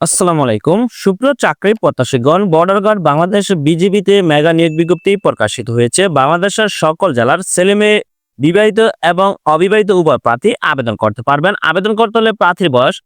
আসসালামু আলাইকুম। সুপ্র চাকরি প্রত্যাশীগণ বর্ডার গার্ড বাংলাদেশ বিজিবিতে মেগা নিয়োগ বিজ্ঞপ্তি প্রকাশিত হয়েছে। বাংলাদেশের সকল জেলার ছেলেমেয়ে, বিবাহিত এবং অবিবাহিত উভয় প্রার্থী আবেদন করতে পারবেন। আবেদন করতে হলে প্রার্থীর বয়স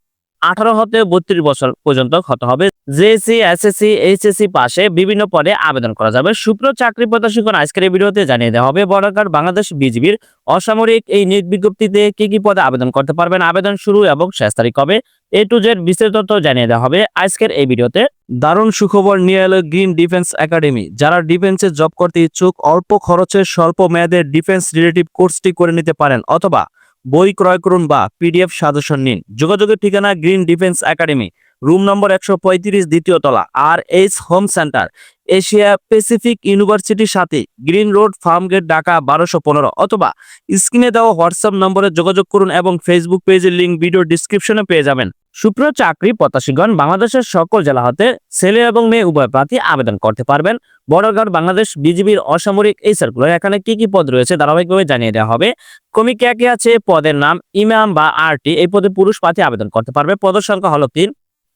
আঠারো হতে বত্রিশ বছর পর্যন্ত হতে হবে। জেএসসি এসএসসি এইচএসসি পাশে বিভিন্ন পদে আবেদন করা যাবে। সুপ্রিয় চাকরি প্রত্যাশীগণ আজকের এই ভিডিওতে জানিয়ে দেওয়া হবে গার্ড বাংলাদেশ বিজিবির অসামরিক এই নিয়োগ বিজ্ঞপ্তিতে কি কি পদে আবেদন করতে পারবেন, আবেদন শুরু এবং শেষ তারিখ কবে? এ টু জেড বিস্তারিত তথ্য জানিয়ে দেওয়া হবে আজকের এই ভিডিওতে। দারুণ সুখবর নিয়ে এলো গ্রিন ডিফেন্স একাডেমি। যারা ডিফেন্সে জব করতে ইচ্ছুক, অল্প খরচে স্বল্প মেয়াদের ডিফেন্স রিলেটিভ কোর্সটি করে নিতে পারেন অথবা বই ক্রয় করুন বা পিডিএফ সাজেশন নিন। যোগাযোগের ঠিকানা green defence academy, room number একশো পঁয়ত্রিশ দ্বিতীয় তলা R H home centre Asia Pacific ইউনিভার্সিটির সাথে Green Road Farm Gate Dhaka বারোশো পনেরো অথবা স্ক্রিনে দেওয়া হোয়াটসঅ্যাপ নম্বরে যোগাযোগ করুন এবং ফেসবুক পেজের লিঙ্ক ভিডিও ডিসক্রিপশনে পেয়ে যাবেন। সুপ্রিয় চাকরি প্রত্যাশীগণ, বাংলাদেশের সকল জেলা হতে ছেলে এবং মেয়ে উভয় প্রার্থী আবেদন করতে পারবেন। বর্ডার বাংলাদেশ বিজিবির অসামরিক এই সার্কুলার এখানে কি কি পদ রয়েছে ধারাবাহিকভাবে জানিয়ে দেওয়া হবে। কমি কে কে আছে পদের নাম ইমাম বা আরটি। এই পদে পুরুষ প্রার্থী আবেদন করতে পারবে। পদের সংখ্যা হলো তিন।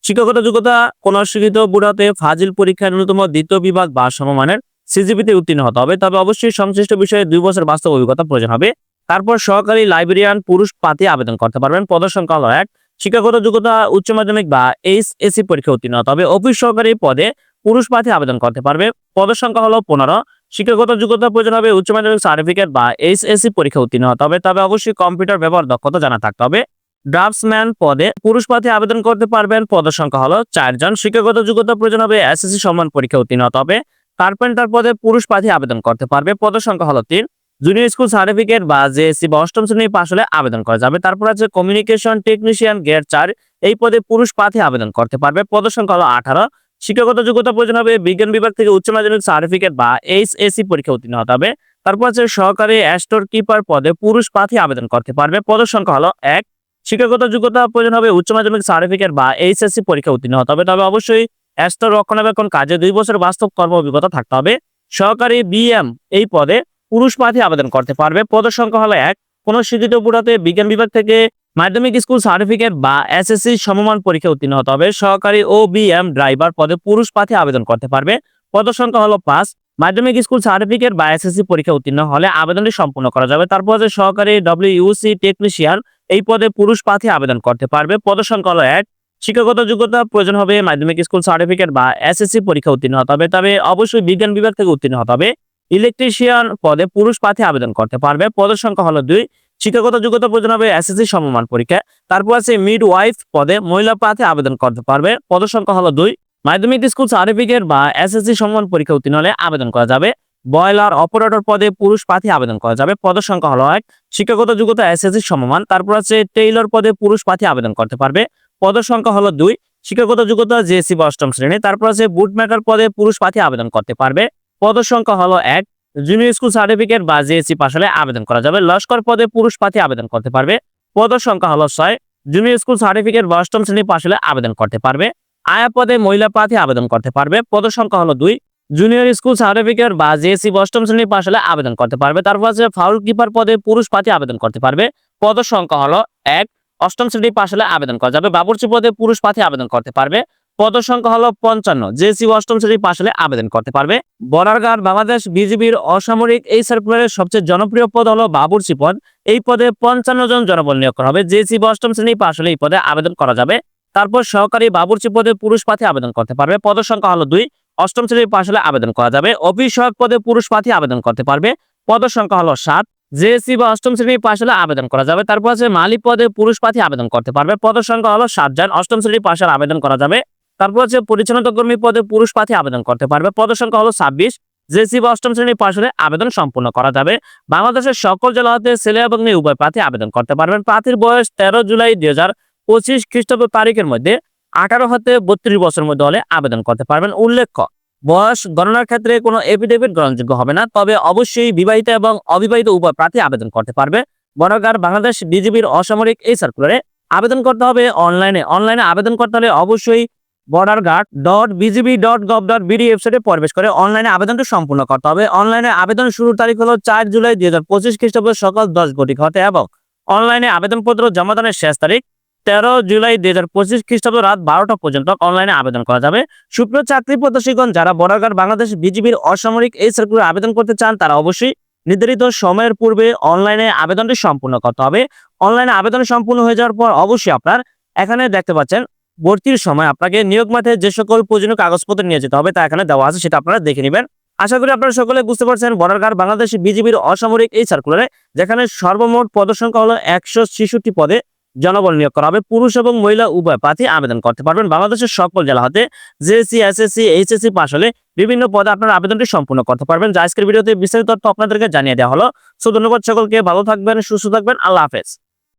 শিক্ষাগত যোগ্যতা, কোন শিক্ষিত বুড়াতে ফাজিল পরীক্ষায় ন্যূনতম দ্বিতীয় বিভাগ বা সমমানের সিজিপিতে উত্তীর্ণ হতে হবে। তবে অবশ্যই সংশ্লিষ্ট বিষয়ে দুই বছর বাস্তব অভিজ্ঞতা প্রয়োজন হবে। তারপর সহকারী লাইব্রেরিয়ান পুরুষ পাতি আবেদন করতে পারবেন। পদের সংখ্যা হলো এক। শিক্ষাগত যোগ্যতা, উচ্চ মাধ্যমিক বা এইচ এসি পরীক্ষা উত্তীর্ণ। হতে হবে অফিস সহকারী পদে পুরুষ প্রার্থী আবেদন করতে পারবে। পদের সংখ্যা হলো পনেরো। শিক্ষাগত যোগ্যতা প্রয়োজন হবে উচ্চ মাধ্যমিক সার্টিফিকেট বা এইচ এসি পরীক্ষা উত্তীর্ণ। হতে হবে তবে অবশ্যই কম্পিউটার ব্যবহার দক্ষতা জানা থাকতে হবে ড্রাফটসম্যান পদে পুরুষ প্রার্থী আবেদন করতে পারবেন। পদের সংখ্যা হলো চারজন শিক্ষাগত যোগ্যতা প্রয়োজন হবে এসএসসি সম্মান পরীক্ষা উত্তীর্ণ। হতে হবে কার্পেন্টার পদে পুরুষ প্রার্থী আবেদন করতে পারবে। পদের সংখ্যা হলো তিন। জুনিয়র স্কুল সার্টিফিকেট বা জেএসসি বা অষ্টম শ্রেণি পাশ হলে আবেদন করা যাবে। তারপর আছে কমিউনিকেশন টেকনিশিয়ান গ্রেড চার। এই পদে পুরুষ প্রার্থী আবেদন করতে পারবে। সংখ্যা হলো আঠারো। শিক্ষাগত যোগ্যতা প্রয়োজন হবে বিজ্ঞান বিভাগ থেকে উচ্চ মাধ্যমিক সার্টিফিকেট বা এইচএসসি পরীক্ষা উত্তীর্ণ হতে হবে। তারপর আছে সহকারী অ্যাস্টোর কিপার পদে পুরুষ প্রার্থী আবেদন করতে পারবে। সংখ্যা হলো এক। শিক্ষাগত যোগ্যতা প্রয়োজন হবে উচ্চ মাধ্যমিক সার্টিফিকেট বা এইচএসসি পরীক্ষা উত্তীর্ণ হতে হবে। তবে অবশ্যই অ্যাস্টোর রক্ষণাবেক্ষণ কাজে দুই বছর বাস্তব কর্ম অভিজ্ঞতা থাকতে হবে। সহকারী বিএম এই পদে পুরুষ প্রার্থী আবেদন করতে পারবে। পদের সংখ্যা হলো এক। কোন শিক্ষিত বুড়াতে বিজ্ঞান বিভাগ থেকে মাধ্যমিক স্কুল সার্টিফিকেট বা এসএসসি সমমান পরীক্ষা উত্তীর্ণ হতে হবে। সহকারী ও বিএম ড্রাইভার পদে পুরুষ প্রার্থী আবেদন করতে পারবে। পদের সংখ্যা হলো পাঁচ। মাধ্যমিক স্কুল সার্টিফিকেট বা এস এসএসসি পরীক্ষা উত্তীর্ণ হলে আবেদনটি সম্পূর্ণ করা যাবে। তারপর আছে সহকারী ডব্লিউসি টেকনিশিয়ান এই পদে পুরুষ প্রার্থী আবেদন করতে পারবে। পদের সংখ্যা হলো এক। শিক্ষাগত যোগ্যতা প্রয়োজন হবে মাধ্যমিক স্কুল সার্টিফিকেট বা এস এসএসসি পরীক্ষা উত্তীর্ণ হতে হবে। তবে অবশ্যই বিজ্ঞান বিভাগ থেকে উত্তীর্ণ হতে হবে। ইলেকট্রিশিয়ান পদে পুরুষ প্রার্থী আবেদন করতে পারবে। পদের সংখ্যা হলো দুই। শিক্ষাগত যোগ্যতা প্রয়োজন হবে এসএসসি সমমান পরীক্ষা। তারপর আছে মিড ওয়াইফ পদে মহিলা প্রার্থী আবেদন করতে পারবে। পদের সংখ্যা হলো দুই। মাধ্যমিক স্কুল সার্টিফিকেট বা এসএসসি সমমান পরীক্ষা উত্তীর্ণ হলে আবেদন করা যাবে। বয়লার অপারেটর পদে পুরুষ প্রার্থী আবেদন করা যাবে। পদের সংখ্যা হলো এক। শিক্ষাগত যোগ্যতা এসএসসি সমমান। তারপর আছে টেইলর পদে পুরুষ প্রার্থী আবেদন করতে পারবে। পদের সংখ্যা হলো দুই। শিক্ষাগত যোগ্যতা জেএসসি বা অষ্টম শ্রেণি। তারপর আছে বুট মেকার পদে পুরুষ প্রার্থী আবেদন করতে পারবে। পদের সংখ্যা হলো এক। জুনিয়র স্কুল সার্টিফিকেট বা জেএসসি পাশ হলে আবেদন করা যাবে। লস্কর পদে পুরুষ প্রার্থী আবেদন করতে পারবে। পদের সংখ্যা হলো ছয়। জুনিয়র স্কুল সার্টিফিকেট বা অষ্টম শ্রেণি পাশ হলে আবেদন করতে পারবে। আয়া পদে মহিলা প্রার্থী আবেদন করতে পারবে। পদের সংখ্যা হলো দুই। জুনিয়র স্কুল সার্টিফিকেট বা জেএসসি বা অষ্টম শ্রেণি পাশ হলে আবেদন করতে পারবে। তারপর আছে ফাউল কিপার পদে পুরুষ প্রার্থী আবেদন করতে পারবে। পদের সংখ্যা হলো এক। অষ্টম শ্রেণি পাশ হলে আবেদন করা যাবে। বাবুর্চি পদে পুরুষ প্রার্থী আবেদন করতে পারবে। পদের সংখ্যা হলো পঞ্চান্ন। জেসি অষ্টম শ্রেণি পাশ হলে আবেদন করতে পারবে। বর্ডার বাংলাদেশ বিজিবির অসামরিক এই সার্কুলারের সবচেয়ে জনপ্রিয় পদ হলো বাবুর্চি পদ। এই পদে পঞ্চান্ন জন জনবল নিয়োগ করা হবে। জেসি অষ্টম শ্রেণি পাশ হলে এই পদে আবেদন করা যাবে। তারপর সহকারী বাবুর্চি পদে পুরুষ প্রার্থী আবেদন করতে পারবে। পদের সংখ্যা হলো দুই। অষ্টম শ্রেণির পাশ হলে আবেদন করা যাবে। অফিস সহায়ক পদে পুরুষ প্রার্থী আবেদন করতে পারবে। পদ সংখ্যা হলো সাত। জেএসসি বা অষ্টম শ্রেণির পাশ হলে আবেদন করা যাবে। তারপর আছে মালিক পদে পুরুষ প্রার্থী আবেদন করতে পারবে। পদ সংখ্যা হলো সাত জন অষ্টম শ্রেণির পাশে আবেদন করা যাবে। তারপর হচ্ছে পরিচ্ছন্নতা কর্মী পদে পুরুষ প্রার্থী আবেদন করতে পারবে। পদের সংখ্যা হলো ছাব্বিশ। জেসি বা অষ্টম শ্রেণি পাশ হলে আবেদন সম্পূর্ণ করা যাবে। বাংলাদেশের সকল জেলা হতে ছেলে এবং মেয়ে উভয় প্রার্থী আবেদন করতে পারবেন। প্রার্থীর বয়স তেরো জুলাই দুই হাজার পঁচিশ খ্রিস্টাব্দ তারিখের মধ্যে আঠারো হতে বত্রিশ বছরের মধ্যে হলে আবেদন করতে পারবেন। উল্লেখ্য, বয়স গণনার ক্ষেত্রে কোনো এফিডেভিট গ্রহণযোগ্য হবে না, তবে অবশ্যই বিবাহিত এবং অবিবাহিত উভয় প্রার্থী আবেদন করতে পারবে। বনগার বাংলাদেশ বিজিবির অসামরিক এই সার্কুলারে আবেদন করতে হবে। অনলাইনে অনলাইনে আবেদন করতে হলে অবশ্যই border guard dot BGB dot gov dot BD ওয়েবসাইটে প্রবেশ করে অনলাইনে আবেদনটি সম্পূর্ণ করতে হবে। অনলাইনে আবেদন শুরুর তারিখ হলো চার জুলাই দুই হাজার পঁচিশ খ্রিস্টাব্দ সকাল দশ ঘটিক হতে এবং অনলাইনে আবেদনপত্র জমা দানের শেষ তারিখ তেরো জুলাই দুই হাজার পঁচিশ খ্রিস্টাব্দ রাত বারোটা পর্যন্ত অনলাইনে আবেদন করা যাবে। সুপ্রিয় চাকরি প্রত্যাশীগণ যারা বর্ডার বাংলাদেশ বিজিবির অসামরিক এই সার্কুলার আবেদন করতে চান, তারা অবশ্যই নির্ধারিত সময়ের পূর্বে অনলাইনে আবেদনটি সম্পূর্ণ করতে হবে। অনলাইনে আবেদন সম্পূর্ণ হয়ে যাওয়ার পর অবশ্যই আপনার এখানে দেখতে পাচ্ছেন ভর্তির সময় আপনাকে নিয়োগ মাঠে যে সকল প্রয়োজনীয় কাগজপত্র নিয়ে যেতে হবে তা এখানে দেওয়া আছে, সেটা আপনারা দেখে নেবেন। আশা করি আপনারা সকলে বুঝতে পারছেন বর্ডার বাংলাদেশ বিজিবির অসামরিক এই সার্কুলারে যেখানে সর্বমোট পদসংখ্যা হলো একশো ছেষট্টি পদে জনবল নিয়োগ করা হবে। পুরুষ এবং মহিলা উভয় প্রার্থী আবেদন করতে পারবেন। বাংলাদেশের সকল জেলা হতে জেএসসি, এসএসসি, এইচএসসি পাশ হলে বিভিন্ন পদে আপনার আবেদনটি সম্পূর্ণ করতে পারবেন। যা আজকের ভিডিওতে বিস্তারিত তথ্য আপনাদেরকে জানিয়ে দেওয়া হলো। সো ধন্যবাদ সকলকে, ভালো থাকবেন, সুস্থ থাকবেন, আল্লাহ হাফেজ।